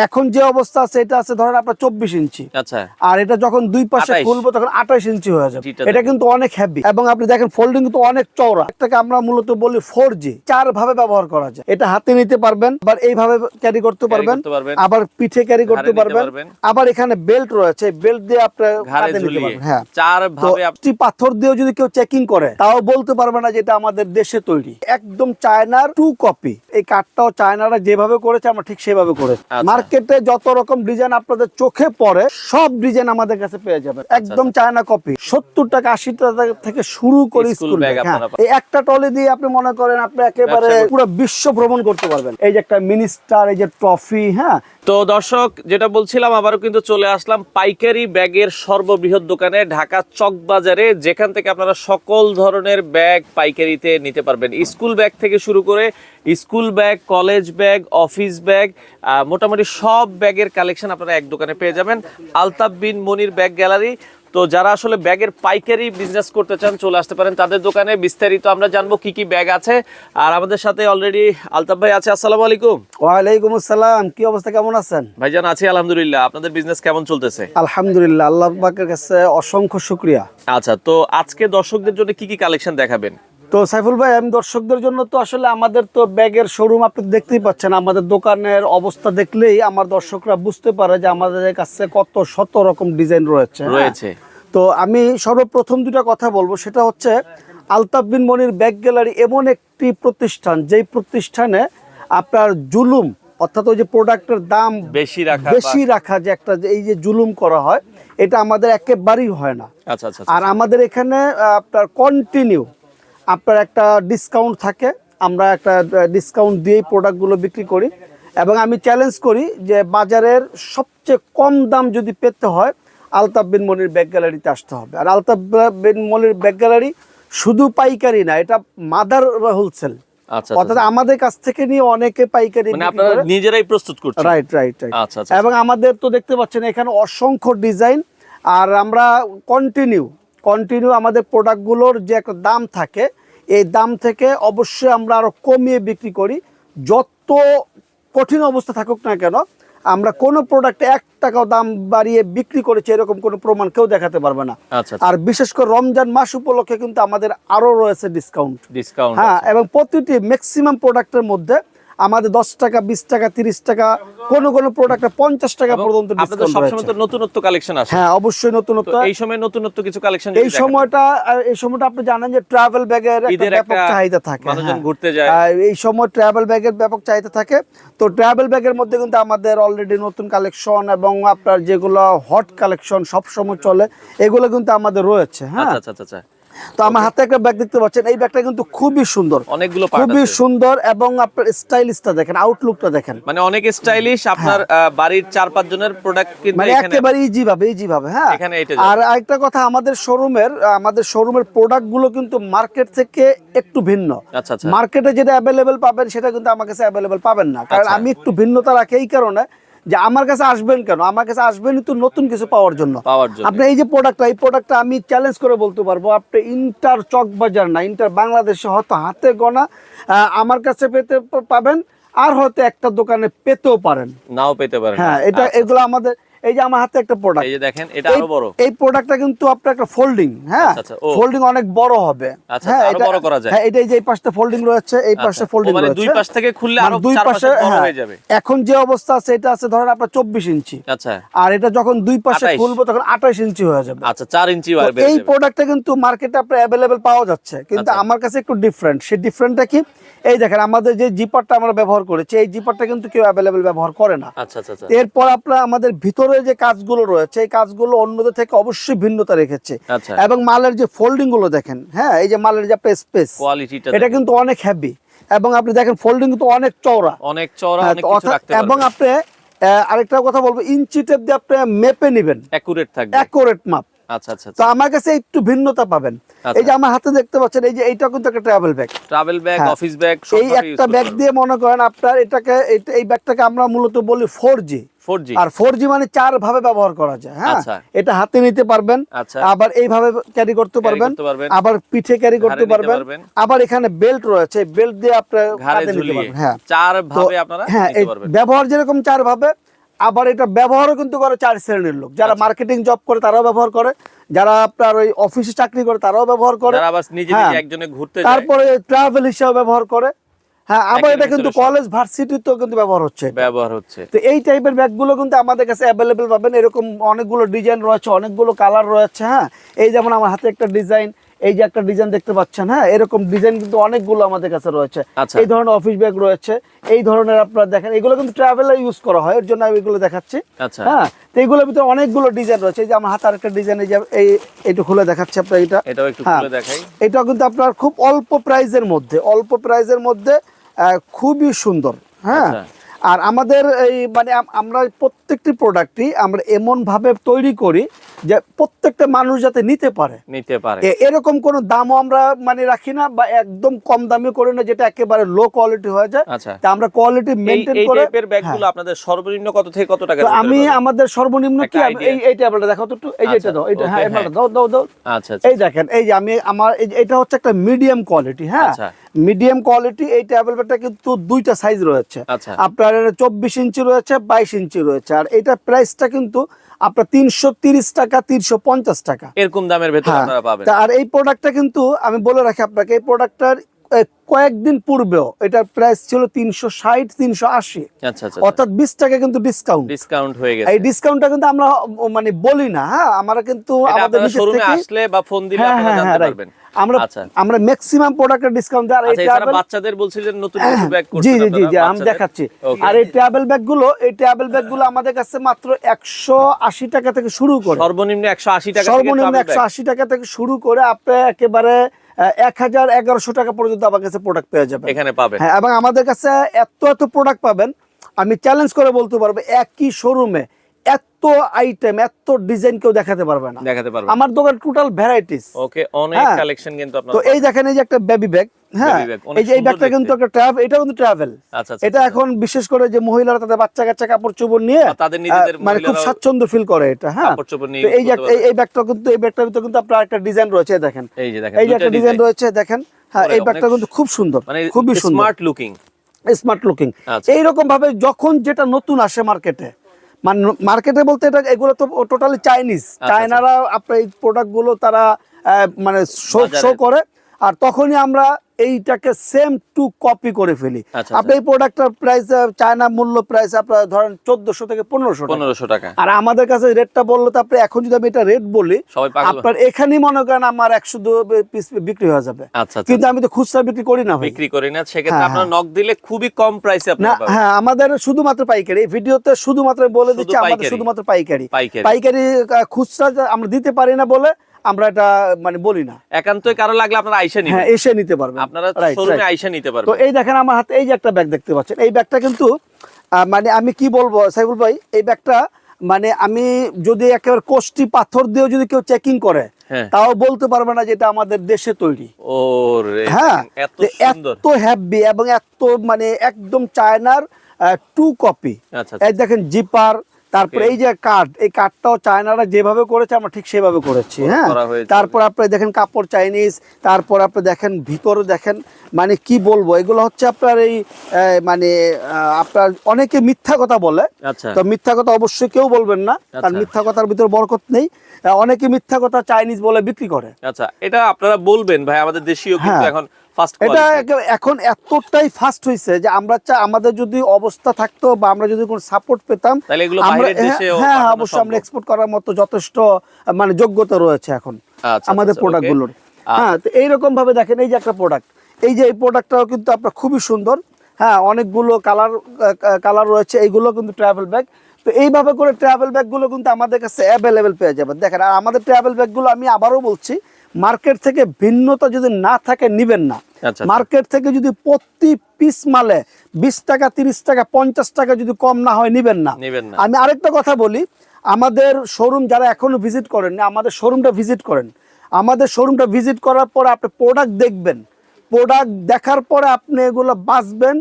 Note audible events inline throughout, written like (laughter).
এখন যে অবস্থা আছে এটা আছে ধরেন আপনার চব্বিশ ইঞ্চি। আচ্ছা। আর এটা যখন দুই পাশে খুলবো তখন আঠাশ ইঞ্চি হয়ে যাবে। এটা কিন্তু অনেক হ্যাভি এবং আপনি দেখেন ফোল্ডিং কিন্তু অনেক চওড়া। এটাকে আমরা মূলত বলি ফোর জি চার ভাবে ব্যবহার করা যায়। এটা হাতে নিতে পারবেন আবার এইভাবে ক্যারি করতে পারবেন আবার পিঠে ক্যারি করতে পারবেন। আবার এখানে বেল্ট রয়েছে বেল্ট দিয়ে আপনার কাঁধে নিতে পারবেন হ্যাঁ। চার ভাবে আপ- পাথর দিয়েও যদি কেউ চেকিং করে তাও বলতে পারবে না যে এটা আমাদের দেশে তৈরি। একদম চায়নার টু কপি এই কাঠটাও চায়নারা যেভাবে করেছে আমরা ঠিক সেভাবে করেছি। আচ্ছা। মার্কেটে যত রকম ডিজাইন আপনাদের চোখে পড়ে সব ডিজাইন আমাদের কাছে পেয়ে যাবেন। আচ্ছা, একদম চায়না কপি সত্তর টাকা আশি টাকা থেকে শুরু করে স্কুল হ্যাঁ। এই একটা টলে দিয়ে আপনি মনে করেন আপনি একেবারে পুরো বিশ্ব ভ্রমণ করতে পারবেন। এই যে একটা মিনিস্টার এই যে ট্রফি হ্যাঁ। তো দর্শক, যেটা বলছিলাম, আবারও কিন্তু চলে আসলাম পাইকারি ব্যাগের সর্ববৃহৎ দোকানে, ঢাকা চক বাজারে যেখান থেকে আপনারা সকল ধরনের ব্যাগ পাইকারিতে নিতে পারবেন। স্কুল ব্যাগ থেকে শুরু করে school bag, college bag, office bag মোটামুটি সব ব্যাগের কালেকশন আপনারা এক দোকানে পেয়ে যাবেন। আলতাফ বিন মনির ব্যাগ গ্যালারি তো যারা আসলে ব্যাগের পাইকারি বিজনেস করতে চান চলে আসতে পারেন তাদের দোকানে। বিস্তারিত আমরা জানব কি কি ব্যাগ আছে। আর আমাদের সাথে অলরেডি আলতাফ ভাই আছে। আসসালামু আলাইকুম। ওয়ালাইকুম আসসালাম। কি অবস্থা কেমন আছেন? ভাই ভাইজান আছি আলহামদুলিল্লাহ। আপনাদের বিজনেস কেমন চলতেছে? আলহামদুলিল্লাহ আল্লাহ পাকের কাছে অসংখ্য শুক্রিয়া। আচ্ছা তো আজকে দর্শকদের জন্য কি কি কালেকশন দেখাবেন? তো সাইফুল ভাই আমি দর্শকদের জন্য তো আসলে আমাদের তো ব্যাগের শোরুম আপনি দেখতেই পাচ্ছেন আমাদের দোকানের অবস্থা দেখলেই আমার দর্শকরা বুঝতে পারে যে আমাদের কাছে কত শত রকম ডিজাইন রয়েছে? রয়েছে। তো আমি সর্বপ্রথম দুটা কথা বলব সেটা হচ্ছে আলতাফ বিন মনির ব্যাগ গ্যালারি এমন একটি প্রতিষ্ঠান যেই প্রতিষ্ঠানে আপনার জুলুম অর্থাৎ ওই যে প্রোডাক্টের দাম বেশি রাখা বেশি রাখা যে একটা এই যে জুলুম করা হয় এটা আমাদের একেবারেই হয় না। আচ্ছা আচ্ছা আর আমাদের এখানে আপনার কন্টিনিউ আপনার একটা ডিসকাউন্ট থাকে আমরা একটা ডিসকাউন্ট দিয়েই প্রোডাক্টগুলো বিক্রি করি। এবং আমি চ্যালেঞ্জ করি যে বাজারের সবচেয়ে কম দাম যদি পেতে হয় আলতাফ বিন মনির ব্যাগ গ্যালারিতে আসতে হবে। আর আলতাফ বিন মনির ব্যাগ গ্যালারি শুধু পাইকারি না এটা মাদার হোলসেল আচ্ছা অর্থাৎ আমাদের কাছ থেকে নিয়ে অনেকে পাইকারি মানে আপনারা নিজেরাই প্রস্তুত করছেন? রাইট রাইট রাইট আচ্ছা আচ্ছা এবং আমাদের তো দেখতে পাচ্ছেন এখানে অসংখ্য ডিজাইন আর আমরা কন্টিনিউ কন্টিনিউ আমাদের প্রোডাক্টগুলোর যে একটা দাম থাকে এই দাম থেকে অবশ্যই আমরা আরও কমিয়ে বিক্রি করি। যত কঠিন অবস্থা থাকুক না কেন আমরা কোনো প্রোডাক্টে এক টাকাও দাম বাড়িয়ে বিক্রি করেছি এরকম কোনো প্রমাণ কেউ দেখাতে পারবে না। আচ্ছা আর বিশেষ করে রমজান মাস উপলক্ষে কিন্তু আমাদের আরও রয়েছে ডিসকাউন্ট ডিসকাউন্ট হ্যাঁ এবং প্রতিটি ম্যাক্সিমাম প্রোডাক্টের মধ্যে আমাদের দশ টাকা বিশ টাকা তিরিশ টাকা কোন কোন প্রোডাক্টে পঞ্চাশ টাকা পর্যন্ত নতুনত্ব কালেকশন আসে। হ্যাঁ অবশ্যই নতুনত্ব। এই সময় নতুনত্ব কিছু কালেকশন এই সময়টা এই সময়টা আপনি জানেন যে ট্রাভেল ব্যাগের ব্যাপক চাহিদা থাকে হ্যাঁ। ঘুরতে যায়। এই সময় ট্রাভেল ব্যাগের ব্যাপক চাহিদা থাকে। তো ট্রাভেল ব্যাগের মধ্যে কিন্তু আমাদের অলরেডি নতুন কালেকশন এবং আপনার যেগুলো হট কালেকশন সব সময় চলে এগুলো কিন্তু আমাদের রয়েছে হ্যাঁ। আচ্ছা আচ্ছা আচ্ছা। তো আমার হাতে একটা ব্যাগ দেখতে পাচ্ছেন। এই ব্যাগটা কিন্তু খুবই সুন্দর। অনেকগুলো খুবই সুন্দর এবং আপনার স্টাইলিশটা দেখেন আউটলুকটা দেখেন। মানে অনেক স্টাইলিশ আপনার বাড়ির চার পাঁচ জনের প্রোডাক্ট কিন্তু মানে একেবারে ইজি ভাবে ইজি ভাবে হ্যাঁ। এখানে এটা আর আরেকটা কথা আমাদের শোরুমের আমাদের শোরুমের প্রোডাক্টগুলো কিন্তু মার্কেট থেকে একটু ভিন্ন। আচ্ছা আচ্ছা। মার্কেটে যেটা অ্যাভেলেবেল পাবেন সেটা কিন্তু আমার কাছে অ্যাভেলেবেল পাবেন না। কারণ আচ্ছা। আমি একটু ভিন্নতা রাখি এই কারণে। যে আমার কাছে আসবেন কেন? আমার কাছে আসবেন তো নতুন কিছু পাওয়ার জন্য। পাওয়ার জন্য। আপনি এই যে প্রোডাক্টটা এই প্রোডাক্টটা আমি চ্যালেঞ্জ করে বলতে পারব আপনি ইন্টার চক বাজার না ইন্টার বাংলাদেশে হয়তো হাতে গোনা আমার কাছে পেতে পাবেন আর হয়তো একটা দোকানে পেতেও পারেন। নাও পেতে পারেন। হ্যাঁ এটা আচ্ছা, এগুলো আমাদের এই যে আমার হাতে একটা প্রোডাক্ট এই যে দেখেন এটা আরও বড়। এই প্রোডাক্টটা কিন্তু আপনার একটা ফোল্ডিং হ্যাঁ? আচ্ছা, আচ্ছা। ফোল্ডিং অনেক বড় হবে। আচ্ছা, হ্যাঁ আরও এটা- বড় করা যায়। হ্যাঁ এটা এই যে এই পাশটা ফোল্ডিং রয়েছে এই পাশে আচ্ছা, ফোল্ডিং মানে দুই পাশ থেকে খুললে মানে আরও দুই চার পাশে বড় হ্যাঁ, হয়ে যাবে। এখন যে অবস্থা আছে এটা আছে ধরেন আপনার চব্বিশ ইঞ্চি। আচ্ছা। আর এটা যখন দুই পাশে খুলবো তখন আঠাশ ইঞ্চি হয়ে যাবে। আচ্ছা চার ইঞ্চি তো বেড়ে এই। প্রোডাক্টটা কিন্তু মার্কেটে আপনার অ্যাভেলেবেল পাওয়া যাচ্ছে। কিন্তু আচ্ছা। আমার কাছে একটু ডিফারেন্ট সেই ডিফারেন্টটা কি? এই দেখেন আমাদের যে জিপারটা আমরা ব্যবহার করেছি এই জিপারটা কিন্তু কেউ অ্যাভেলেবেল ব্যবহার করে না। আচ্ছা আচ্ছা আচ্ছা। এরপর আপনার আমাদের ভিতরে যে কাজগুলো রয়েছে এই কাজগুলো অন্যদের থেকে অবশ্যই ভিন্নতা রেখেছে। আচ্ছা। এবং মালের যে ফোল্ডিংগুলো দেখেন হ্যাঁ এই যে মালের যে আপনার স্পেস কোয়ালিটিটা এটা কিন্তু অনেক হ্যাভি এবং আপনি দেখেন ফোল্ডিং কিন্তু অনেক চওড়া। অনেক চওড়া হ্যাঁ, অনেক কিছু অর্থাৎ- রাখতে এবং আপনি আরেকটা কথা বলব ইঞ্চি টেপ দিয়ে আপনি মেপে নেবেন। অ্যাকুরেট থাকবে। অ্যাকুরেট মাপ আচ্ছা আচ্ছা তো আমার কাছে একটু ভিন্নতা পাবেন। আচ্ছা। এই যে আমার হাতে দেখতে পাচ্ছেন এই যে এইটা কিন্তু একটা ট্রাভেল ব্যাগ ট্রাভেল ব্যাগ হ্যাঁ। অফিস ব্যাগ এই একটা ব্যাগ দিয়ে মনে করেন আপনার এটাকে এই ব্যাগটাকে আমরা মূলত বলি ফোর জি আর ফোর জি মানে চার ভাবে ব্যবহার করা যায় হ্যাঁ? আচ্ছা। এটা হাতে নিতে পারবেন আচ্ছা। আবার এইভাবে ক্যারি করতে পারবেন আবার পিঠে ক্যারি করতে পারবেন। আবার এখানে বেল্ট রয়েছে বেল্ট দিয়ে আপনার হ্যাঁ। চার ভাবে আপনারা হ্যাঁ ব্যবহার যেরকম চার ভাবে আবার এটা ব্যবহারও কিন্তু করে চার শ্রেণির লোক। যারা আচ্ছা। মার্কেটিং জব করে তারাও ব্যবহার করে। যারা আপনার ওই অফিসে চাকরি করে তারাও ব্যবহার করে। হ্যাঁ। তারপরে ট্রাভেল হিসাবে ব্যবহার করে। হ্যাঁ আবার এটা কিন্তু কলেজ ভার্সিটিতেও কিন্তু ব্যবহার হচ্ছে। ব্যবহার হচ্ছে। তো এই টাইপের ব্যাগগুলো কিন্তু আমাদের কাছে অ্যাভেলেবেল পাবেন। এরকম অনেকগুলো ডিজাইন রয়েছে অনেকগুলো কালার রয়েছে হ্যাঁ। এই যেমন আমার হাতে একটা ডিজাইন এই যে একটা ডিজাইন দেখতে পাচ্ছেন হ্যাঁ? এরকম ডিজাইন কিন্তু অনেকগুলো আমাদের কাছে রয়েছে। আচ্ছা। এই ধরনের অফিস ব্যাগ রয়েছে। এই ধরনের আপনারা দেখেন এগুলো কিন্তু ট্রাভেলে ইউজ করা হয় এর জন্য আমি এগুলো দেখাচ্ছি। আচ্ছা। হ্যাঁ? তো এগুলোর ভিতরে অনেকগুলো ডিজাইন রয়েছে। এই যে আমার হাতে আরেকটা ডিজাইন এই যে এই এইটা খুলে দেখাচ্ছি আপনার এটা। এটাও একটু হ্যাঁ। খুলে দেখাই। এটা কিন্তু আপনার খুব অল্প প্রাইজের মধ্যে অল্প প্রাইজের মধ্যে আহ, খুবই সুন্দর। হ্যাঁ? আচ্ছা। আর আমাদের এই মানে আমরা প্রত্যেকটি প্রোডাক্টই আমরা এমন ভাবে তৈরি করি যে প্রত্যেকটা মানুষ যাতে নিতে পারে। নিতে পারে। এরকম কোনো দামও আমরা মানে রাখি না বা একদম কম দামে করি না যেটা একেবারে লো কোয়ালিটি হয়ে যায়। আচ্ছা। তা আমরা কোয়ালিটি এই মেনটেন এই টাইপের ব্যাগগুলো আপনাদের সর্বনিম্ন কত থেকে কত টাকা আমি আমাদের সর্বনিম্ন কি। এই এই ট্যাবলেটটা দেখো তো একটু। এই যে এটা আচ্ছা, দাও এটা হ্যাঁ okay, এবারটা দাও দাও দাও। আচ্ছা আচ্ছা। এই দেখেন এই যে আমি আমার এটা হচ্ছে একটা মিডিয়াম কোয়ালিটি হ্যাঁ। আচ্ছা। মিডিয়াম কোয়ালিটি এই ট্যাবলেটটা কিন্তু দুইটা সাইজ রয়েছে। আচ্ছা। আপনার চব্বিশ ইঞ্চি রয়েছে বাইশ ইঞ্চি রয়েছে। আর এটা প্রাইসটা কিন্তু আপনার তিনশো তিরিশ টাকা তিনশো পঞ্চাশ টাকা। এরকম দামের ভেতর হ্যাঁ। আর এই প্রোডাক্টটা কিন্তু আমি বলে রাখি আপনাকে এই প্রোডাক্টটার কয়েকদিন পূর্বেও এটার প্রাইস ছিল তিনশো ষাট তিনশো আশি। আচ্ছা আচ্ছা অর্থাৎ বিশ টাকা কিন্তু ডিসকাউন্ট ডিসকাউন্ট হয়ে গেছে। এই ডিসকাউন্টটা কিন্তু আমরা মানে বলি না হ্যাঁ? আমরা কিন্তু আমাদের নিজের শোরুমে থেকে আসলে বা ফোন দিলে হ্যাঁ আপনারা হ্যাঁ হ্যাঁ জানতে পারবেন। আমরা আচ্ছা। আমরা ম্যাক্সিমাম প্রোডাক্টের ডিসকাউন্ট দেয় আর এই আচ্ছা travel- বাচ্চাদের বলছিলেন নতুন কিছু ব্যাগ জি জি জি জি আমি দেখাচ্ছি। আর এই ট্রাভেল ব্যাগগুলো এই ট্রাভেল ব্যাগগুলো আমাদের কাছে মাত্র একশো আশি টাকা থেকে শুরু করে। সর্বনিম্ন একশো আশি টাকা সর্বনিম্ন travel একশো bag। আশি টাকা থেকে শুরু করে আপনি একেবারে এক হাজার এগারোশো টাকা পর্যন্ত আমার কাছে প্রোডাক্ট পেয়ে যাবেন। এখানে পাবেন। হ্যাঁ এবং আমাদের কাছে এত এত প্রোডাক্ট পাবেন আমি চ্যালেঞ্জ করে বলতে পারব একই শোরুমে এত আইটেম এত ডিজাইন কেউ দেখাতে পারবে না। দেখাতে পারবেন আমার দোকান টোটাল ভ্যারাইটিস ওকে অনেক হ্যাঁ। কালেকশন কিন্তু আপনার তো এই দেখেন এই যে একটা বেবি ব্যাগ হ্যাঁ? এই যে এই ব্যাগটা কিন্তু একটা ট্রাভেল এটা কিন্তু ট্রাভেল আচ্ছা আচ্ছা এটা এখন বিশেষ করে যে মহিলারা তাদের বাচ্চা কাচ্চা কাপড় চোপড় নিয়ে তাদের নিজেদের মানে খুব স্বাচ্ছন্দ্য ফিল করে এটা হ্যাঁ? তো এই যে এই- ব্যাগটা কিন্তু এই ব্যাগটার ভিতরে কিন্তু আপনার একটা ডিজাইন রয়েছে দেখেন। এই যে দেখেন এই যে একটা ডিজাইন রয়েছে দেখেন। হ্যাঁ এই ব্যাগটা কিন্তু খুব সুন্দর মানে খুবই সুন্দর। স্মার্ট লুকিং স্মার্ট লুকিং আচ্ছা। এইরকম ভাবে যখন যেটা নতুন আসে মার্কেটে মানে মার্কেটে বলতে এটা এগুলো তো টোটালি চাইনিজ। চায়নারা আপনার এই প্রোডাক্টগুলো তারা মানে শো শো করে। আর তখনই আমরা এইটাকে সেম টু কপি করে ফেলি। আচ্ছা, আপনি এই প্রোডাক্টটার প্রাইস চায়না মূল্য প্রাইস আপনার ধরেন চোদ্দশো থেকে পনেরোশো টাকা। পনেরোশো টাকা। আর আমাদের কাছে রেটটা বলল তো আপনি এখন যদি আমি এটা রেট বলি আপনার এখানেই মনে করেন আমার একশো পিস বিক্রি হয়ে যাবে। আচ্ছা আচ্ছা। কিন্তু আমি তো খুচরা বিক্রি করি না বিক্রি করি না সেক্ষেত্রে হ্যাঁ, আপনারা নক দিলে খুবই কম প্রাইসে না আপনারা পাবেন। হ্যাঁ আমাদের শুধুমাত্র পাইকারি। এই ভিডিওতে শুধুমাত্র বলে দিচ্ছি আমাদের শুধুমাত্র পাইকারি। পাইকারি। খুচরা আমরা দিতে পারি না বলে আমরা এটা মানে বলি না। একান্তই কারও লাগলে আপনারা আইসা হ্যাঁ এসে নিতে পারবেন। আপনারা শোরুমে. আইসা নিতে তো এই দেখেন আমার হাতে এই যে একটা ব্যাগ দেখতে পাচ্ছেন। এই ব্যাগটা কিন্তু মানে আমি কি বলব সাইবুল ভাই এই ব্যাগটা মানে আমি যদি একেবারে কোষ্টি পাথর দিয়েও যদি কেউ চেকিং করে হ্যাঁ। তাও বলতে পারবে না যে এটা আমাদের দেশে তৈরি। ওরে হ্যাঁ এত হ্যাপি এবং এত মানে একদম চায়নার টু কপি আচ্ছা দেখেন জিপার তারপরে এই যে কার্ড এই কার্ডটাও চায়নারা যেভাবে করেছে আমরা ঠিক সেভাবে করেছি হ্যাঁ? তারপর আপনি দেখেন কাপড় চাইনিজ তারপর আপনি দেখেন ভিতরে দেখেন মানে কি বলব এগুলো হচ্ছে আপনার এই মানে আপনার অনেকে মিথ্যা কথা বলে। আচ্ছা। তো মিথ্যা কথা অবশ্যই কেউ বলবেন না কারণ আচ্ছা। মিথ্যা কথার ভিতরে বরকত নেই। অনেকে মিথ্যা কথা চাইনিজ বলে বিক্রি করে। আচ্ছা এটা আপনারা বলবেন ভাই আমাদের দেশীয় কিন্তু হ্যাঁ। এখন এটা এখন এতটাই ফাস্ট হয়েছে যে আমরা চা আমাদের যদি অবস্থা থাকতো বা আমরা যদি কোনো সাপোর্ট পেতাম তাহলে এগুলো বাইরের হ্যাঁ, হ্যাঁ অবশ্যই আমরা এক্সপোর্ট করার মতো যথেষ্ট মানে যোগ্যতা রয়েছে এখন আচ্ছা, আমাদের আচ্ছা, প্রোডাক্ট okay. গুলোর। আ- হ্যাঁ তো এইরকম ভাবে দেখেন এই যে একটা প্রোডাক্ট এই যে এই প্রোডাক্টটাও কিন্তু আপনার খুবই সুন্দর। হ্যাঁ অনেকগুলো কালার কালার রয়েছে এইগুলো কিন্তু ট্রাভেল ব্যাগ তো এইভাবে করে ট্রাভেল ব্যাগগুলো কিন্তু আমাদের কাছে অ্যাভেলেবেল পেয়ে যাবেন। দেখেন আর আমাদের ট্রাভেল ব্যাগগুলো আমি আবারও বলছি মার্কেট থেকে ভিন্নতা যদি না থাকে নিবেন না। আচ্ছা মার্কেট থেকে যদি প্রতি পিস মালে বিশ টাকা তিরিশ টাকা পঞ্চাশ টাকা যদি কম না হয় নিবেন না। আমি আরেকটা কথা বলি আমাদের শোরুম যারা এখনও ভিজিট করেন আমাদের শোরুমটা ভিজিট করেন। আমাদের শোরুমটা ভিজিট করার পরে আপনি প্রোডাক্ট দেখবেন। প্রোডাক্ট দেখার পরে আপনি এগুলো বাঁচবেন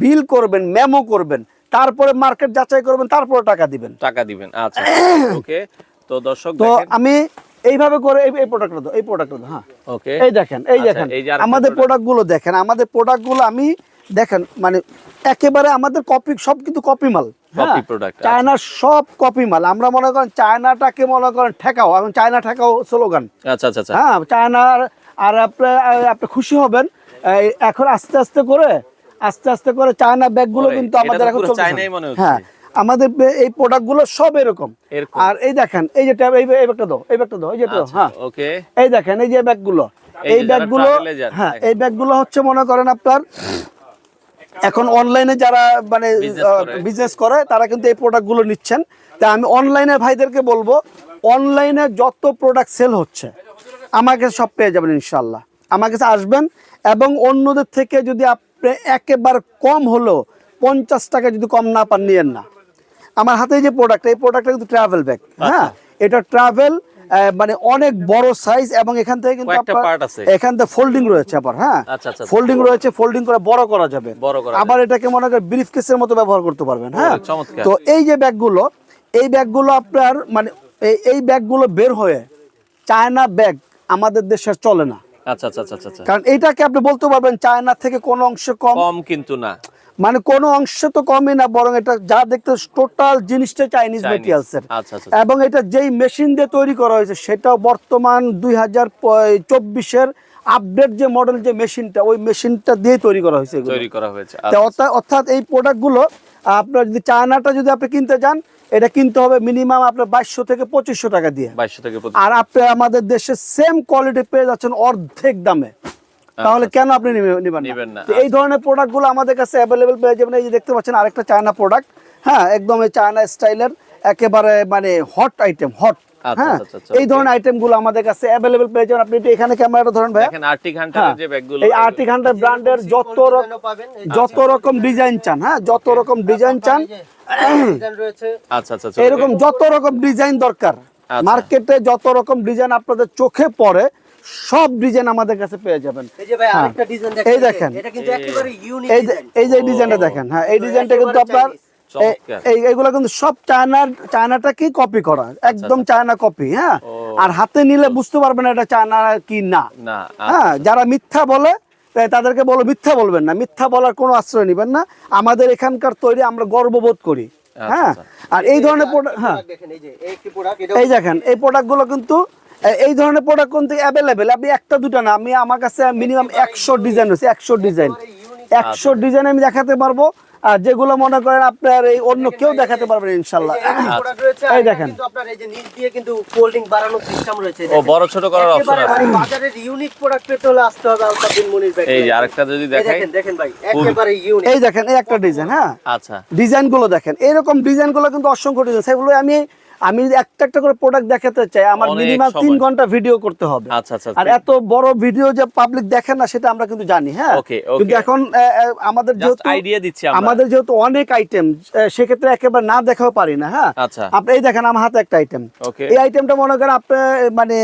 বিল করবেন মেমো করবেন। তারপরে মার্কেট যাচাই করবেন তারপরে টাকা দিবেন। টাকা দিবেন। আচ্ছা (clears throat) ওকে তো দর্শক তো আমি এইভাবে করে এই- প্রোডাক্টটা দাও এই প্রোডাক্টটা দাও হ্যাঁ ওকে এই দেখেন এই আচ্ছা, দেখেন আমাদের product। প্রোডাক্টগুলো দেখেন আমাদের প্রোডাক্টগুলো আমি দেখেন মানে একেবারে আমাদের কপি সব কিন্তু কপি মাল হ্যাঁ? product, চায়নার সব কপি মাল আমরা মনে করেন চায়নাটাকে মনে করেন ঠেকাও এখন চায়না ঠেকাও স্লোগান আচ্ছা আচ্ছা আচ্ছা হ্যাঁ চায়নার আর আপনি আপনি খুশি হবেন এখন আস্তে আস্তে করে আস্তে আস্তে করে চায়না ব্যাগগুলো কিন্তু আমাদের এখন মনে হচ্ছে। হ্যাঁ আমাদের এই প্রোডাক্টগুলো সব এরকম। আর এই দেখেন এই যে ট্যাব- এই ব্যাগটা দাও এই ব্যাগটা দাও এই যেটা দাও, হ্যাঁ। ওকে এই দেখেন এই যে ব্যাগগুলো এই ব্যাগগুলো হ্যাঁ। এই ব্যাগগুলো হচ্ছে মনে করেন আপনার এখন অনলাইনে যারা মানে বিজনেস করে। তারা কিন্তু এই প্রোডাক্টগুলো নিচ্ছেন। তা আমি অনলাইনে ভাইদেরকে বলব অনলাইনে যত প্রোডাক্ট সেল হচ্ছে আমার কাছে সব পেয়ে যাবেন ইনশাল্লাহ আমার কাছে আসবেন এবং অন্যদের থেকে যদি আপনি একেবারে কম হলেও পঞ্চাশ টাকা যদি কম না পান নিয়েন না। আমার হাতে যে প্রোডাক্ট এই প্রোডাক্টটা কিন্তু ট্রাভেল ব্যাগ হ্যাঁ? এটা ট্রাভেল মানে অনেক বড় সাইজ এবং এখান থেকে কিন্তু। এখান থেকে ফোল্ডিং রয়েছে আবার হ্যাঁ? আচ্ছা, আচ্ছা, আচ্ছা। ফোল্ডিং রয়েছে ফোল্ডিং করে বড় করা যাবে। আবার এটাকে মনে করেন ব্রিফ কেসের মতো ব্যবহার করতে পারবেন হ্যাঁ? তো এই যে ব্যাগগুলো এই ব্যাগগুলো আপনার মানে এই ব্যাগগুলো বের হয়ে চায়না ব্যাগ আমাদের দেশে চলে না। আচ্ছা আচ্ছা আচ্ছা আচ্ছা কারণ এটাকে আপনি বলতে পারবেন চায়না থেকে কোনো অংশে কম। কম কিন্তু না। মানে কোনো অংশে তো কমই না বরং এটা যা দেখতে টোটাল জিনিসটা চাইনিজ। মেটেরিয়ালসের আচ্ছা, আচ্ছা। এবং এটা যেই মেশিন দিয়ে তৈরি করা হয়েছে সেটাও বর্তমান দুই হাজার চব্বিশের আপডেট যে মডেল যে মেশিনটা ওই মেশিনটা দিয়ে তৈরি করা হয়েছে তৈরি করা হয়েছে অর্থাৎ এই প্রোডাক্টগুলো আপনার যদি চায়নাটা যদি আপনি কিনতে চান এটা কিনতে হবে মিনিমাম আপনার বাইশশো থেকে পঁচিশশো টাকা দিয়ে। বাইশশো থেকে আর আপনি আমাদের দেশে সেম কোয়ালিটি পেয়ে যাচ্ছেন অর্ধেক দামে। তাহলে কেন আপনি নিবে- নিবেন আচ্ছা। নিবেন না এই ধরনের প্রোডাক্টগুলো আমাদের কাছে অ্যাভেলেবেল পেয়ে যাবেন। এই যে দেখতে পাচ্ছেন আরেকটা চায়না প্রোডাক্ট হ্যাঁ একদম এই চায়না স্টাইলের একেবারে মানে হট আইটেম হট আচ্ছা, হ্যাঁ আচ্ছা, আচ্ছা, এই ধরনের আইটেমগুলো আমাদের কাছে অ্যাভেলেবেল পেয়ে যাবেন। আপনি এখানে ক্যামেরাটা ধরেন ভাই দেখেন আর্টিক হান্টারের যে ব্যাগগুলো এই আর্টিক হান্টার ব্র্যান্ডের যত রকম যত রকম ডিজাইন চান হ্যাঁ যত রকম ডিজাইন চান আচ্ছা আচ্ছা আচ্ছা, এরকম যত রকম ডিজাইন দরকার। আচ্ছা। মার্কেটে যত রকম ডিজাইন আপনাদের চোখে পড়ে সব ডিজাইন আমাদের কাছে পেয়ে যাবেন। এই যে ভাই হ্যাঁ। আরেকটা ডিজাইন এই দেখেন। এটা কিন্তু একেবারে ইউনিক এই যে ডিজাইনটা দেখেন। হ্যাঁ এই ডিজাইনটা কিন্তু আপনার এই- এইগুলো কিন্তু সব চায়নার চায়নাটাকেই কপি করা? একদম চায়না কপি হ্যাঁ? আর হাতে নিলে বুঝতে পারবেন না এটা চায়না কি না। না হ্যাঁ যারা মিথ্যা বলে তাই তাদেরকে বলো মিথ্যা বলবেন না। মিথ্যা বলার কোনো আশ্রয় নেবেন না। আমাদের এখানকার তৈরি আমরা গর্ববোধ করি। হ্যাঁ? আর এই ধরনের প্রোডাক্ট হ্যাঁ। এই যে এই প্রোডাক্ট এটা এই দেখেন এই প্রোডাক্টগুলো কিন্তু এই ধরনের প্রোডাক্ট কিন্তু অ্যাভেলেবেল আপনি একটা দুটো না আমি আমার কাছে মিনিমাম একশো ডিজাইন হচ্ছে একশো ডিজাইন একশো ডিজাইন আমি দেখাতে পারব। আর যেগুলো মনে করেন আপনার এই অন্য কেউ দেখাতে পারবেন ইনশাল্লাহ। এই দেখেন। আপনার এই যে নিচ দিয়ে কিন্তু ফোল্ডিং বাড়ানোর সিস্টেম রয়েছে ও বড় ছোট করার অপশন আছে। মানে বাজারের ইউনিক প্রোডাক্ট পেতে হলে আসতে হবে আলতাবিন মনির ব্যাগ এই আরেকটা যদি দেখাই। দেখেন দেখেন ভাই একেবারে ইউনিক এই দেখেন এই একটা ডিজাইন হ্যাঁ? আচ্ছা। ডিজাইনগুলো দেখেন এরকম ডিজাইনগুলো কিন্তু অসংখ্য ডিজাইন সেগুলো আমি আমি একটা একটা করে প্রোডাক্ট দেখাতে চাই আমার মিনিমাম তিন ঘণ্টা ভিডিও করতে হবে। আচ্ছা আচ্ছা আর এত বড় ভিডিও যে পাবলিক দেখে না সেটা আমরা কিন্তু জানি হ্যাঁ. কিন্তু এখন আমাদের যেহেতু আইডিয়া দিচ্ছি আমাদের যেহেতু অনেক আইটেম সেক্ষেত্রে একেবারে না দেখাও পারি না হ্যাঁ? আচ্ছা। আপনি এই দেখেন আমার হাতে একটা আইটেম. এই আইটেমটা মনে করেন আপনি মানে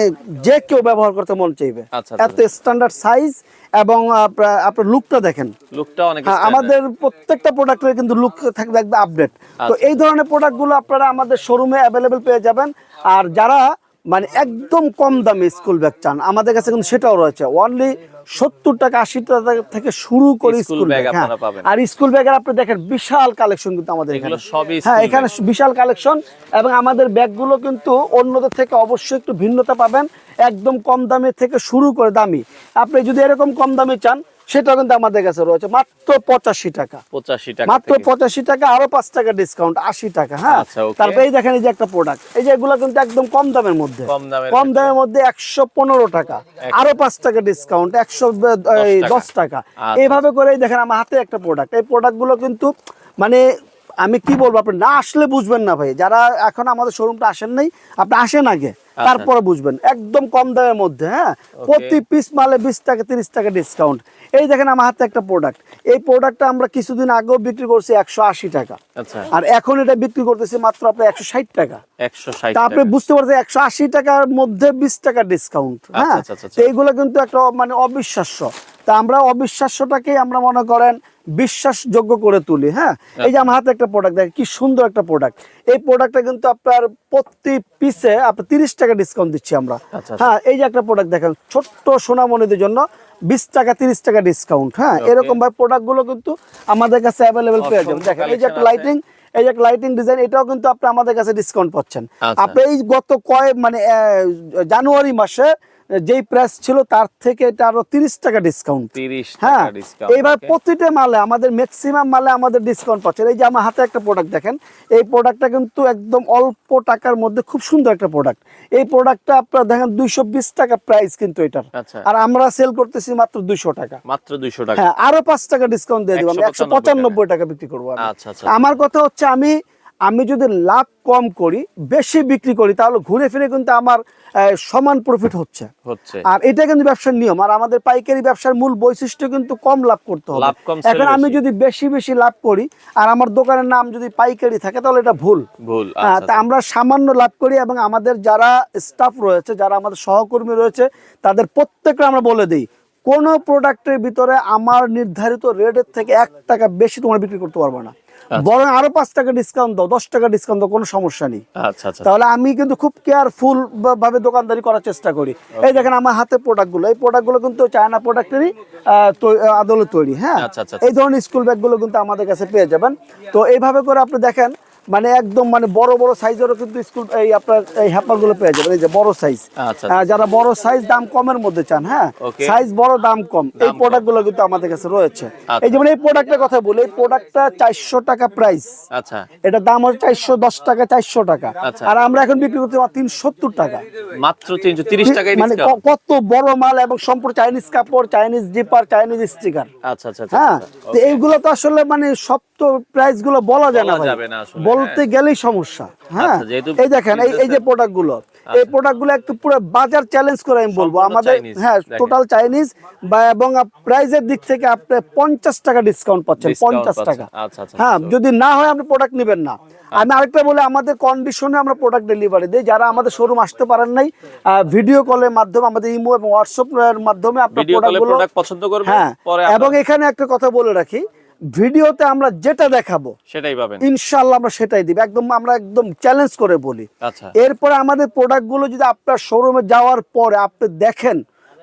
যে কেউ ব্যবহার করতে মন চাইবে। আচ্ছা, এত স্ট্যান্ডার্ড সাইজ এবং আপনার আপনার লুকটা দেখেন। লুকটা অনেক হ্যাঁ, আমাদের প্রত্যেকটা প্রোডাক্টের কিন্তু লুক থাকবে একদম আপডেট তো আচ্ছা। এই ধরনের প্রোডাক্টগুলো আপনারা আমাদের শোরুমে অ্যাভেলেবেল পেয়ে যাবেন। আর যারা মানে একদম কম দামে স্কুল ব্যাগ চান। আমাদের কাছে কিন্তু সেটাও রয়েছে। অনলি সত্তর টাকা আশি টাকা থেকে শুরু করে স্কুল ব্যাগ আর স্কুল ব্যাগের আপনি দেখেন বিশাল কালেকশন কিন্তু আমাদের এখানে। হ্যাঁ এখানে বিশাল কালেকশন এবং আমাদের ব্যাগগুলো কিন্তু অন্যদের থেকে অবশ্যই একটু ভিন্নতা পাবেন। একদম কম দামে থেকে শুরু করে দামি। আপনি যদি এরকম কম দামে চান সেটাও কিন্তু আমাদের কাছে রয়েছে। মাত্র পঁচাশি টাকা। পঁচাশি টাকা মাত্র পঁচাশি টাকা আরও পাঁচ টাকা ডিসকাউন্ট আশি টাকা হ্যাঁ? আচ্ছা, তারপরে এই দেখেন এই যে একটা প্রোডাক্ট এই যে এগুলো কিন্তু একদম কম দামের মধ্যে। কম দামের মধ্যে একশো পনেরো টাকা। আরও পাঁচ টাকা ডিসকাউন্ট একশো দশ টাকা। আচ্ছা। এইভাবে করে এই দেখেন আমার হাতে একটা প্রোডাক্ট এই প্রোডাক্টগুলো কিন্তু মানে আমি কি বলব আপনি না আসলে বুঝবেন না ভাই। যারা এখন আমাদের শোরুমটা আসেন নাই আপনি আসেন আগে আচ্ছা। তারপরে বুঝবেন। একদম কম দামের মধ্যে হ্যাঁ? প্রতি পিস মালে বিশ টাকা তিরিশ টাকা ডিসকাউন্ট এই দেখেন আমার হাতে একটা প্রোডাক্ট এই প্রোডাক্টটা আমরা কিছুদিন আগেও বিক্রি করছি একশো আশি টাকা। আচ্ছা। আর এখন এটা বিক্রি করতেছি মাত্র আপনার একশো ষাট টাকা। তা আপনি বুঝতে পারছেন একশো আশি টাকার মধ্যে বিশ টাকা ডিসকাউন্ট হ্যাঁ? আচ্ছা। তো এইগুলো কিন্তু একটা মানে অবিশ্বাস্য। তা আমরা অবিশ্বাস্যটাকেই আমরা মনে করেন বিশ্বাসযোগ্য করে তুলি হ্যাঁ? এই যে আমার হাতে একটা প্রোডাক্ট দেখেন কি সুন্দর একটা প্রোডাক্ট এই প্রোডাক্টটা কিন্তু আপনার প্রতি পিসে আপনার তিরিশ টাকা ডিসকাউন্ট দিচ্ছি আমরা। আচ্ছা, আচ্ছা। হ্যাঁ এই যে একটা প্রোডাক্ট দেখেন ছোট্ট সোনামণিদের জন্য বিশ টাকা তিরিশ টাকা ডিসকাউন্ট হ্যাঁ? এরকম ভাবে প্রোডাক্টগুলো কিন্তু আমাদের কাছে অ্যাভেলেবেল পেয়ে যাবেন। দেখেন এই যে একটা লাইটিং এই যে একটা লাইটিং ডিজাইন এটাও কিন্তু আপনি আমাদের কাছে ডিসকাউন্ট পাচ্ছেন। আচ্ছা। আপনি এই গত কয়েক মানে জানুয়ারি মাসে যেই প্রাইস ছিল তার থেকে এটা আরও তিরিশ টাকা ডিসকাউন্ট হ্যাঁ এইবার প্রতিটা মালে আমাদের ম্যাক্সিমাম মালে আমাদের ডিসকাউন্ট পাচ্ছেন এই যে আমার হাতে একটা প্রোডাক্ট দেখেন এই প্রোডাক্টটা কিন্তু একদম অল্প টাকার মধ্যে খুব সুন্দর একটা প্রোডাক্ট এই প্রোডাক্টটা আপনারা দেখেন দুইশো বিশ টাকা প্রাইস কিন্তু এটার। আচ্ছা। আর আমরা সেল করতেছি মাত্র দুইশো টাকা। মাত্র দুইশো টাকা। হ্যাঁ আরও পাঁচ টাকা ডিসকাউন্ট দিয়ে দিব আমি একশো পঁচানব্বই টাকা। বিক্রি করব। আচ্ছা আচ্ছা। আমার কথা হচ্ছে আমি আমি যদি লাভ কম করি বেশি বিক্রি করি তাহলে ঘুরে ফিরে কিন্তু আমার সমান প্রফিট হচ্ছে। আর এটা কিন্তু ব্যবসার নিয়ম। আর আমাদের পাইকারি ব্যবসার মূল বৈশিষ্ট্য কিন্তু কম লাভ করতে হবে। এখন আমি। যদি বেশি বেশি লাভ করি আর আমার দোকানের নাম যদি পাইকারি থাকে তাহলে এটা ভুল। ভুল আচ্ছা তা আমরা সামান্য লাভ করি এবং আমাদের যারা স্টাফ রয়েছে যারা আমাদের সহকর্মী রয়েছে তাদের প্রত্যেকটা আমরা বলে দিই কোন প্রোডাক্টের ভিতরে আমার নির্ধারিত রেটের থেকে এক টাকা বেশি তোমরা বিক্রি করতে পারবে না। আচ্ছা। বরং আরও পাঁচ টাকা ডিসকাউন্ট দাও দশ টাকা ডিসকাউন্ট দাও কোনো সমস্যা নেই। আচ্ছা আচ্ছা। তাহলে আমি কিন্তু খুব কেয়ারফুল ভাবে দোকানদারি করার চেষ্টা করি। এই দেখেন আমার হাতে প্রোডাক্টগুলো। এই প্রোডাক্টগুলো কিন্তু চায়না প্রোডাক্টেরই আদলে তৈরি হ্যাঁ? আচ্ছা, আচ্ছা, এই ধরনের স্কুল ব্যাগগুলো কিন্তু আমাদের কাছে পেয়ে যাবেন। তো এইভাবে করে আপনি দেখেন মানে একদম মানে বড় বড় সাইজেরও কিন্তু স্কুল এই আপনার এই হ্যাপারগুলো পেয়ে যাবেন। এই যে বড় সাইজ আচ্ছা যারা বড় সাইজ দাম কমের মধ্যে চান হ্যাঁ? সাইজ বড় দাম কম। এই। প্রোডাক্টগুলো কিন্তু আমাদের কাছে রয়েছে। আচ্ছা। এই যেমন এই প্রোডাক্টের কথা বলি এই প্রোডাক্টটা চারশো টাকা প্রাইস আচ্ছা। এটা দাম হচ্ছে চারশো দশ টাকা চারশো টাকা। আচ্ছা। আর আমরা এখন বিক্রি করতে তিন সত্তর টাকা। মাত্র তিনশো তিরিশ টাকায় মানে কত বড় মাল এবং সম্পূর্ণ চাইনিজ কাপড় চাইনিজ জিপার চাইনিজ স্টিকার আচ্ছা আচ্ছা আচ্ছা, হ্যাঁ। আচ্ছা, তো এইগুলো তো আসলে মানে সব তো প্রাইসগুলো বলা যায় না বলতে গেলেই সমস্যা হ্যাঁ। আচ্ছা, এই দেখেন এই যে প্রোডাক্টগুলো এই প্রোডাক্টগুলো একটু পুরো বাজার চ্যালেঞ্জ করে আমি বলব। আমাদের হ্যাঁ টোটাল চাইনিজ বা এবং প্রাইসের দিক থেকে আপনি পঞ্চাশ টাকা ডিসকাউন্ট পাচ্ছেন পঞ্চাশ টাকা। আচ্ছা, আচ্ছা, হ্যাঁ আচ্ছা। যদি না হয় আপনি প্রোডাক্ট নেবেন না। আমি আরেকটা বলে আমাদের কন্ডিশনে আমরা প্রোডাক্ট ডেলিভারি দিই। যারা আমাদের শোরুম আসতে পারেন নাই ভিডিও কলের মাধ্যমে আমাদের ইমো এবং হোয়াটসঅ্যাপ এর মাধ্যমে আপনার প্রোডাক্টগুলো প্রোডাক্ট পছন্দ করবে হ্যাঁ এবং এখানে একটা কথা বলে রাখি ভিডিওতে আমরা যেটা দেখাবো সেটাই পাবেন। ইনশাল্লাহ আমরা সেটাই দিব। একদম আমরা একদম চ্যালেঞ্জ করে বলি। আচ্ছা। এরপরে আমাদের প্রোডাক্টগুলো যদি আপনার শোরুমে যাওয়ার পরে আপনি দেখেন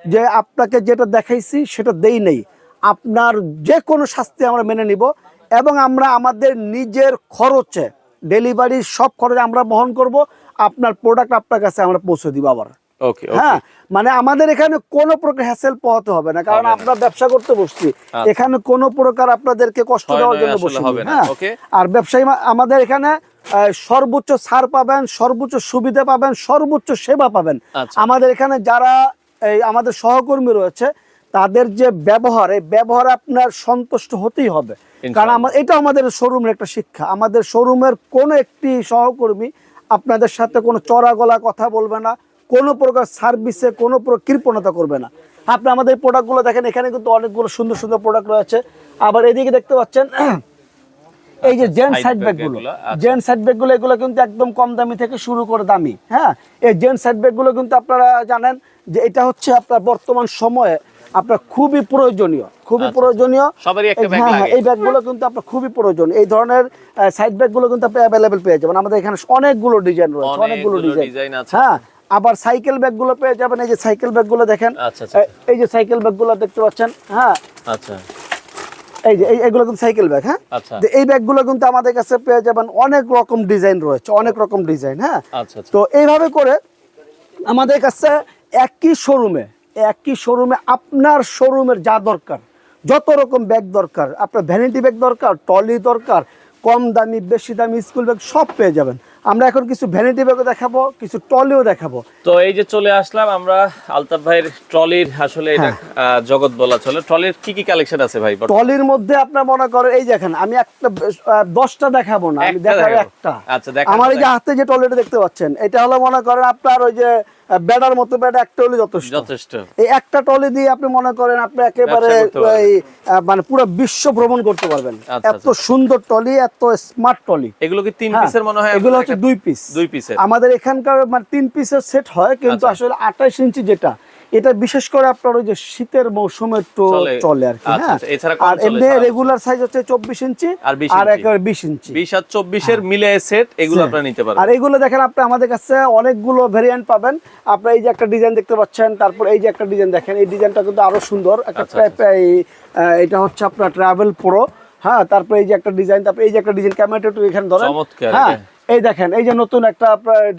যে আপনাকে যেটা দেখাইছি সেটা দেই নেই। আপনার যে কোনো শাস্তি আমরা মেনে নিব এবং আমরা আমাদের নিজের খরচে ডেলিভারির সব খরচ আমরা বহন করব। আপনার প্রোডাক্ট আপনার কাছে আমরা পৌঁছে দিব আবার। হ্যাঁ মানে আমাদের এখানে কোনো প্রকার হ্যাসেল পোহাতে হবে না কারণ আমরা ব্যবসা করতে বসছি। আচ্ছা। এখানে কোনো প্রকার আপনাদেরকে কষ্ট দেওয়ার জন্য বসে হবে না, হ্যাঁ আর ব্যবসায়ী আমাদের এখানে সর্বোচ্চ ছাড় পাবেন সর্বোচ্চ সুবিধা পাবেন সর্বোচ্চ সেবা পাবেন। আচ্ছা। আমাদের এখানে যারা এই আমাদের সহকর্মী রয়েছে তাদের যে ব্যবহার এই ব্যবহার আপনার সন্তুষ্ট হতেই হবে। কারণ আমার এটা আমাদের শোরুমের একটা শিক্ষা। আমাদের শোরুমের কোনো একটি সহকর্মী আপনাদের সাথে কোনো চড়া গলা কথা বলবে না কোনো প্রকার সার্ভিসে কোনো প্রকার কৃপণতা করবে না। আপনি আমাদের প্রোডাক্টগুলো দেখেন এখানে কিন্তু অনেকগুলো সুন্দর সুন্দর প্রোডাক্ট রয়েছে। আবার এদিকে দেখতে পাচ্ছেন (clears throat) এই যে জেন্ট সাইড ব্যাগগুলো। এগুলো, আচ্ছা। জেন্ট সাইড ব্যাগগুলো এগুলো কিন্তু একদম কম দামি থেকে শুরু করে দামি হ্যাঁ? এই জেন্ট সাইড ব্যাগগুলো কিন্তু আপনারা জানেন যে এটা হচ্ছে আপনার বর্তমান সময়ে আপনার খুবই প্রয়োজনীয় খুবই আচ্ছা, প্রয়োজনীয়। সবারই একটা এই- হ্যাঁ, হ্যাঁ। এই ব্যাগগুলো কিন্তু আপনার খুবই প্রয়োজন। এই ধরনের সাইড ব্যাগগুলো কিন্তু আপনি অ্যাভেলেবেল পেয়ে যাবেন। আমাদের এখানে অনেকগুলো ডিজাইন রয়েছে অনেকগুলো অনেকগুলো ডিজাইন আছে। হ্যাঁ আবার সাইকেল ব্যাগগুলো পেয়ে যাবেন এই যে সাইকেল ব্যাগগুলো দেখেন। আচ্ছা, আচ্ছা। এই- এই যে সাইকেল ব্যাগগুলো দেখতে পাচ্ছেন হ্যাঁ? আচ্ছা। এই যে এই- এগুলো কিন্তু সাইকেল ব্যাগ হ্যাঁ? আচ্ছা। এই ব্যাগগুলো কিন্তু আমাদের কাছে পেয়ে যাবেন অনেক রকম ডিজাইন রয়েছে অনেক রকম ডিজাইন হ্যাঁ? আচ্ছা আচ্ছা। তো এইভাবে করে আমাদের কাছে একই শোরুমে একই শোরুমে আপনার শোরুমের যা দরকার যত রকম ব্যাগ দরকার আপনার ভ্যানিটি ব্যাগ দরকার ট্রলি দরকার কম দামি বেশি দামি স্কুল ব্যাগ সব পেয়ে যাবেন। আমরা এখন কিছু ভ্যানিটি ব্যাগও দেখাবো কিছু ট্রলিও দেখাবো। তো এই যে চলে আসলাম আমরা আলতাফ ভাইয়ের ট্রলির আসলে এটা হ্যাঁ। জগৎ বলা চলে। ট্রলির কি কি কালেকশন আছে ভাই? ট্রলির মধ্যে আপনার মনে করেন এই দেখেন আমি একটা দশটা দেখাবো না আমি দেখাবো। একটা। আচ্ছা, দেখ আমার এই যে হাতে যে ট্রলিটা দেখতে পাচ্ছেন এটা হলো মনে করেন আপনার ওই যে বেডার মতো বেড একটা হলে যথেষ্ট। যথেষ্ট। এই একটা টলি দিয়ে আপনি মনে করেন আপনি একেবারে মানে পুরো বিশ্ব ভ্রমণ করতে পারবেন। আচ্ছা, এত সুন্দর টলি এত স্মার্ট টলি এগুলো কি তিন হ্যাঁ, পিসের মনে হয়? এগুলো হচ্ছে দুই পিস। দুই পিসের। আমাদের এখানকার মানে তিন পিসের সেট হয় কিন্তু আচ্ছা। আসলে আঠাশ ইঞ্চি যেটা এটা বিশেষ করে আপনার ওই যে শীতের মৌসুমে একটু চলে। আর কি আচ্ছা, হ্যাঁ আচ্ছা। আর এমনি রেগুলার সাইজ হচ্ছে চব্বিশ ইঞ্চি আর 20 আর ইঞ্চি। একেবারে বিশ ইঞ্চি বিশ আর চব্বিশের মিলে সেট এগুলো আপনারা নিতে পারবেন আর এইগুলো দেখেন আপনি আমাদের কাছে অনেকগুলো ভেরিয়েন্ট পাবেন আপনার এই যে একটা ডিজাইন দেখতে পাচ্ছেন তারপর এই যে একটা ডিজাইন দেখেন এই ডিজাইনটা কিন্তু আরও সুন্দর একটা আচ্ছা, এটা হচ্ছে আপনার ট্রাভেল প্রো হ্যাঁ তারপর এই যে একটা ডিজাইন তারপর এই যে একটা ডিজাইন ক্যামেরাটা একটু এখানে ধরেন হ্যাঁ। এই দেখেন এই যে নতুন একটা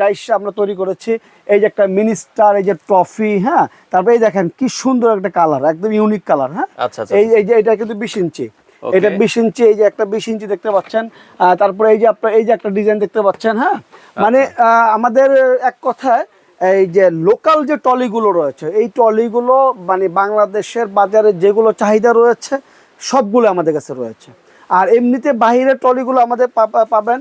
ডাইস আমরা তৈরি করেছি এই যে একটা মিনিস্টার এই যে ট্রফি হ্যাঁ? তারপরে এই দেখেন কি সুন্দর একটা কালার একদম ইউনিক কালার হ্যাঁ? আচ্ছা, আচ্ছা, এই এই যে এটা কিন্তু বিশ ইঞ্চি। এটা বিশ ইঞ্চি এই যে একটা বিশ ইঞ্চি দেখতে পাচ্ছেন। তারপরে এই যে আপনার এই যে একটা ডিজাইন দেখতে পাচ্ছেন হ্যাঁ? মানে আচ্ছা। আমাদের এক কথায় এই যে লোকাল যে টলিগুলো রয়েছে এই টলিগুলো মানে বাংলাদেশের বাজারে যেগুলো চাহিদা রয়েছে সবগুলো আমাদের কাছে রয়েছে। আর এমনিতে বাহিরের টলিগুলো আমাদের পাবেন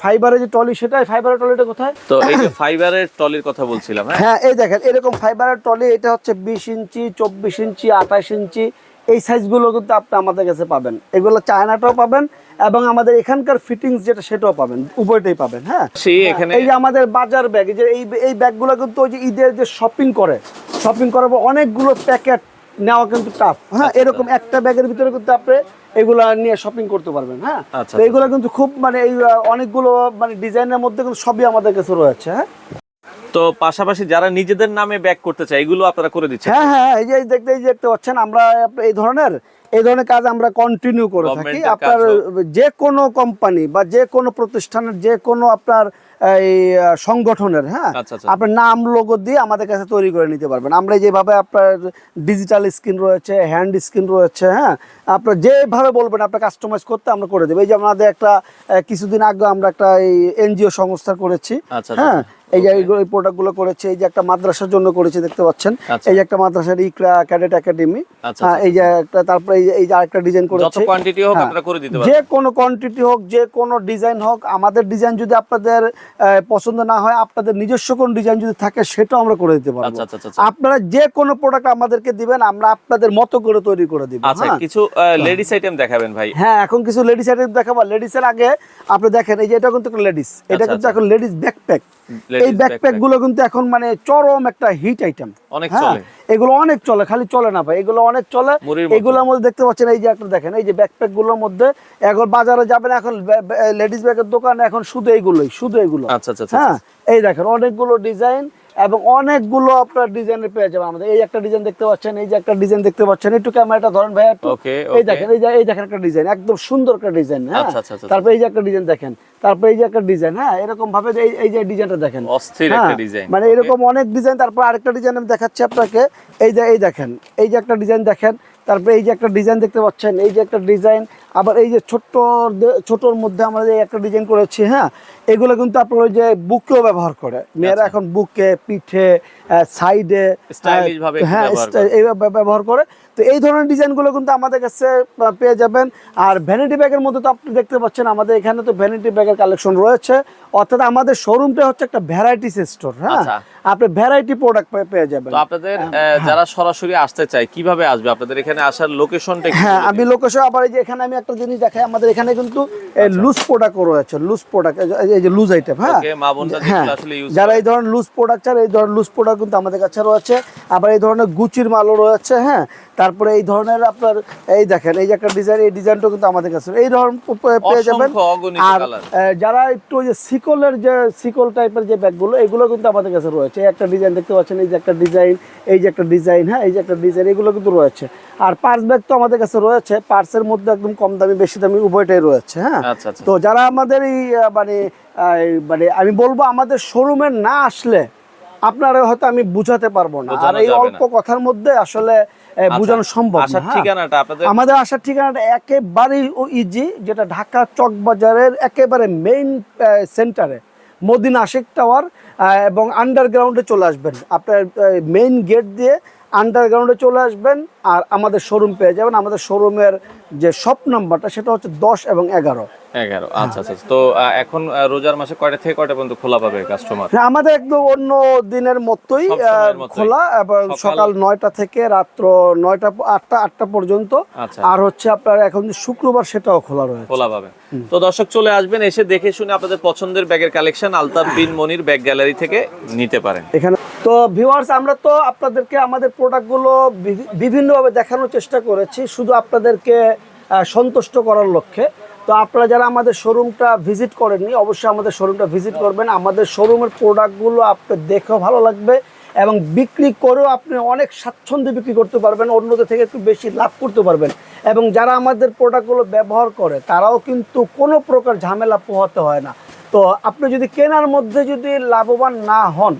ফাইবারের যে টলি সেটা ফাইবারের টলিটা কোথায়? তো এই যে ফাইবারের টলির কথা বলছিলাম হ্যাঁ? হ্যাঁ এই দেখেন এরকম ফাইবারের টলি এটা হচ্ছে বিশ ইঞ্চি চব্বিশ ইঞ্চি আঠাশ ইঞ্চি এই সাইজগুলো কিন্তু আপনি আমাদের কাছে পাবেন। এগুলো চায়নাটাও পাবেন এবং আমাদের এখানকার ফিটিংস যেটা সেটাও পাবেন উভয়টাই পাবেন হ্যাঁ? এই যে আমাদের বাজার ব্যাগ যে এই এই ব্যাগগুলো কিন্তু ওই যে ঈদের যে শপিং করে শপিং করার পর অনেকগুলো প্যাকেট নেওয়া কিন্তু টাফ হ্যাঁ? এরকম একটা ব্যাগের ভিতরে কিন্তু আপনি এগুলা নিয়ে শপিং করতে পারবেন হ্যাঁ? আচ্ছা, তো এগুলো কিন্তু খুব মানে এই অনেকগুলো মানে ডিজাইনের মধ্যে কিন্তু সবই আমাদের কাছে রয়েছে হ্যাঁ? তো পাশাপাশি যারা নিজেদের নামে ব্যাক করতে চায় এগুলো আপনারা করে দিচ্ছেন? হ্যাঁ হ্যাঁ এই যে দেখতে এই যে দেখতে পাচ্ছেন আমরা এই ধরনের এই ধরনের কাজ আমরা কন্টিনিউ করে থাকি। আপনার। যে কোনো কোম্পানি বা যে কোনো প্রতিষ্ঠানের যে কোনো আপনার এই সংগঠনের হ্যাঁ? আচ্ছা, আচ্ছা। আপনার নাম লোগো দিয়ে আমাদের কাছে তৈরি করে নিতে পারবেন। আমরা যেভাবে আপনার ডিজিটাল স্ক্রিন রয়েছে হ্যান্ড স্ক্রিন রয়েছে হ্যাঁ? আপনার যেভাবে বলবেন আপনার কাস্টমাইজ করতে আমরা করে দেবো। এই যে আমাদের একটা কিছুদিন আগে আমরা একটা এই এনজিও সংস্থা করেছি আচ্ছা, হ্যাঁ? আচ্ছা। এই যে এই প্রোডাক্টগুলো করেছে এই যে একটা মাদ্রাসার জন্য করেছে দেখতে পাচ্ছেন? আচ্ছা। এই যে একটা মাদ্রাসার ইকরা ক্যাডেট একাডেমি আচ্ছা, হ্যাঁ, এই যে একটা তারপরে এই যে আরেকটা ডিজাইন যত করেছে কোয়ান্টিটি হোক হ্যাঁ, আপনারা করে দিতে যে কোনো কোয়ান্টিটি হোক যে কোনো ডিজাইন হোক আমাদের ডিজাইন যদি আপনাদের পছন্দ না হয় আপনাদের নিজস্ব কোনো ডিজাইন যদি থাকে সেটাও আমরা করে দিতে পারব। আচ্ছা, আচ্ছা, আচ্ছা। আপনারা যে কোনো প্রোডাক্ট আমাদেরকে দিবেন আমরা আপনাদের মতো করে তৈরি করে দিব আচ্ছা হ্যাঁ? কিছু লেডিস আইটেম দেখাবেন ভাই। হ্যাঁ এখন কিছু লেডিস আইটেম দেখাবো। লেডিস এর আগে আপনি দেখেন এই যে এটা কিন্তু লেডিস এটা কিন্তু। এখন লেডিস ব্যাকপ্যাক এই ব্যাকপ্যাকগুলো কিন্তু এখন মানে চরম একটা হিট আইটেম অনেক হ্যাঁ? চলে। এগুলো অনেক চলে খালি চলে না ভাই এগুলো অনেক চলে। এগুলোর মধ্যে দেখতে পাচ্ছেন এই যে একটা দেখেন এই যে ব্যাকপ্যাকগুলোর মধ্যে এখন বাজারে যাবেন এখন লেডিস ব্যাগের দোকান এখন শুধু এইগুলোই শুধু এগুলো। আচ্ছা, আচ্ছা, আচ্ছা, হ্যাঁ? এই দেখেন অনেকগুলো ডিজাইন এবং অনেকগুলো আপনার ডিজাইনের পেয়ে যাবেন আমাদের। এই একটা ডিজাইন দেখতে পাচ্ছেন এই যে একটা ডিজাইন দেখতে পাচ্ছেন। একটু ক্যামেরাটা ধরেন ভাই একটু এই দেখেন এই যে এই দেখেন একটা ডিজাইন একদম সুন্দর একটা ডিজাইন হ্যাঁ? আচ্ছা, আচ্ছা, আচ্ছা। তারপর এই যে একটা ডিজাইন দেখেন তারপর এই যে একটা ডিজাইন হ্যাঁ? এরকম ভাবে এই- এই যে ডিজাইনটা দেখেন। অস্থির একটা হ্যাঁ, ডিজাইন মানে এরকম অনেক ডিজাইন তারপর আরেকটা ডিজাইন আমি দেখাচ্ছি আপনাকে। এই যে এই দেখেন এই যে একটা ডিজাইন দেখেন তারপরে এই যে একটা ডিজাইন দেখতে পাচ্ছেন এই যে একটা ডিজাইন আবার এই যে ছোট্ট ছোটর মধ্যে আমরা যে একটা ডিজাইন করেছি হ্যাঁ এগুলো কিন্তু আপনার ওই যে বুকেও ব্যবহার করে। মেয়েরা এখন বুকে পিঠে সাইডে হ্যাঁ ব্যবহার করে। তো এই ধরনের ডিজাইনগুলো কিন্তু আমাদের কাছে পেয়ে যাবেন। আর ভ্যানিটি ব্যাগের মধ্যে তো আপনি দেখতে পাচ্ছেন আমাদের এখানে তো ভ্যানিটি ব্যাগের কালেকশন রয়েছে। অর্থাৎ আমাদের শোরুমটা হচ্ছে একটা ভ্যারাইটিস স্টোর হ্যাঁ? আচ্ছা। আপনি ভ্যারাইটি প্রোডাক্ট পেয়ে যাবেন। তো আপনাদের যারা সরাসরি আসতে চায় কীভাবে আসবে? আপনাদের এখানে আসার লোকেশনটা হ্যাঁ আমি লোকেশন আবার এই যে এখানে আমি একটা জিনিস দেখাই আমাদের এখানে কিন্তু। লুজ প্রোডাক্টও রয়েছে লুজ প্রোডাক্ট এই যে লুজ আইটেম হ্যাঁ? হ্যাঁ। যারা এই ধরনের লুজ প্রোডাক্ট চান এই ধরনের লুজ প্রোডাক্ট কিন্তু আমাদের কাছে রয়েছে। আবার এই ধরনের গুচির মালও রয়েছে হ্যাঁ? তারপরে এই ধরনের আপনার এই দেখেন এই যে একটা ডিজাইন এই ডিজাইনটা কিন্তু আমাদের কাছে এই ধরনের পেয়ে যাবেন। আর যারা একটু ওই যে সিকলের যে সিকল টাইপের যে ব্যাগগুলো এগুলো কিন্তু আমাদের কাছে রয়েছে। এই একটা ডিজাইন দেখতে পাচ্ছেন এই যে একটা ডিজাইন এই যে একটা ডিজাইন হ্যাঁ এই যে একটা ডিজাইন এগুলো কিন্তু রয়েছে। আর পার্স ব্যাগ তো আমাদের কাছে রয়েছে পার্সের মধ্যে একদম কম দামি বেশি দামি উভয়টাই রয়েছে হ্যাঁ। আচ্ছা, আচ্ছা। তো যারা আমাদের এই মানে মানে আমি বলব আমাদের শোরুমে না আসলে আপনারা হয়তো আমি বুঝাতে পারব না। আর এই অল্প কথার মধ্যে আসলে আহ, বোঝানো সম্ভব না আসার হ্যাঁ। ঠিকানাটা আপনাদের আমাদের আসার ঠিকানাটা একেবারেই ইজি যেটা ঢাকা চক বাজারের একেবারে মেইন সেন্টারে মদিনা আশিক টাওয়ার এবং আন্ডারগ্রাউন্ডে চলে আসবেন। আপনার মেইন গেট দিয়ে আন্ডারগ্রাউন্ডে চলে আসবেন আর আমাদের শোরুম পেয়ে যাবেন। আমাদের শোরুমের যে শপ নাম্বারটা সেটা হচ্ছে দশ এবং এগারো। এগারো আচ্ছা আচ্ছা তো এখন রোজার মাসে কয়টা থেকে কয়টা পর্যন্ত খোলা পাবে কাস্টমার হ্যাঁ, আমাদের একদম অন্য দিনের মতোই। খোলা এবং সকাল- নয়টা থেকে রাত্র নয়টা আটটা আটটা পর্যন্ত। আচ্ছা। আর হচ্ছে আপনার এখন শুক্রবার সেটাও খোলা রয়েছে। খোলা পাবে। তো দর্শক চলে আসবেন এসে দেখে শুনে আপনাদের পছন্দের ব্যাগের collection Altaf bin Monir bag gallery থেকে নিতে পারেন। এখানে তো ভিউয়ার্স আমরা তো আপনাদেরকে আমাদের প্রোডাক্টগুলো বিভিন্নভাবে দেখানোর চেষ্টা করেছি, শুধু আপনাদেরকে সন্তুষ্ট করার লক্ষ্যে। তো আপনারা যারা আমাদের শোরুমটা ভিজিট করেননি, অবশ্যই আমাদের শোরুমটা ভিজিট করবেন। আমাদের শোরুমের প্রোডাক্টগুলো আপনার দেখেও ভালো লাগবে এবং বিক্রি করেও আপনি অনেক স্বাচ্ছন্দ্যে বিক্রি করতে পারবেন, অন্যদের থেকে একটু বেশি লাভ করতে পারবেন। এবং যারা আমাদের প্রোডাক্টগুলো ব্যবহার করে, তারাও কিন্তু কোনো প্রকার ঝামেলা পোহাতে হয় না। তো আপনি যদি কেনার মধ্যে যদি লাভবান না হন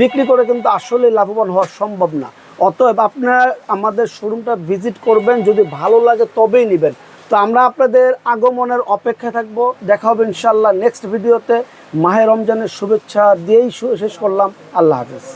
বিক্রি করে কিন্তু আসলে লাভবান হওয়া সম্ভব না। অতএব আপনারা আমাদের শোরুমটা ভিজিট করবেন, যদি ভালো লাগে তবেই নেবেন। তো আমরা আপনাদের আগমনের অপেক্ষায় থাকব। দেখা হবে ইনশাল্লাহ নেক্সট ভিডিওতে মাহের রমজানের শুভেচ্ছা দিয়েই শেষ করলাম। আল্লাহ হাফেজ।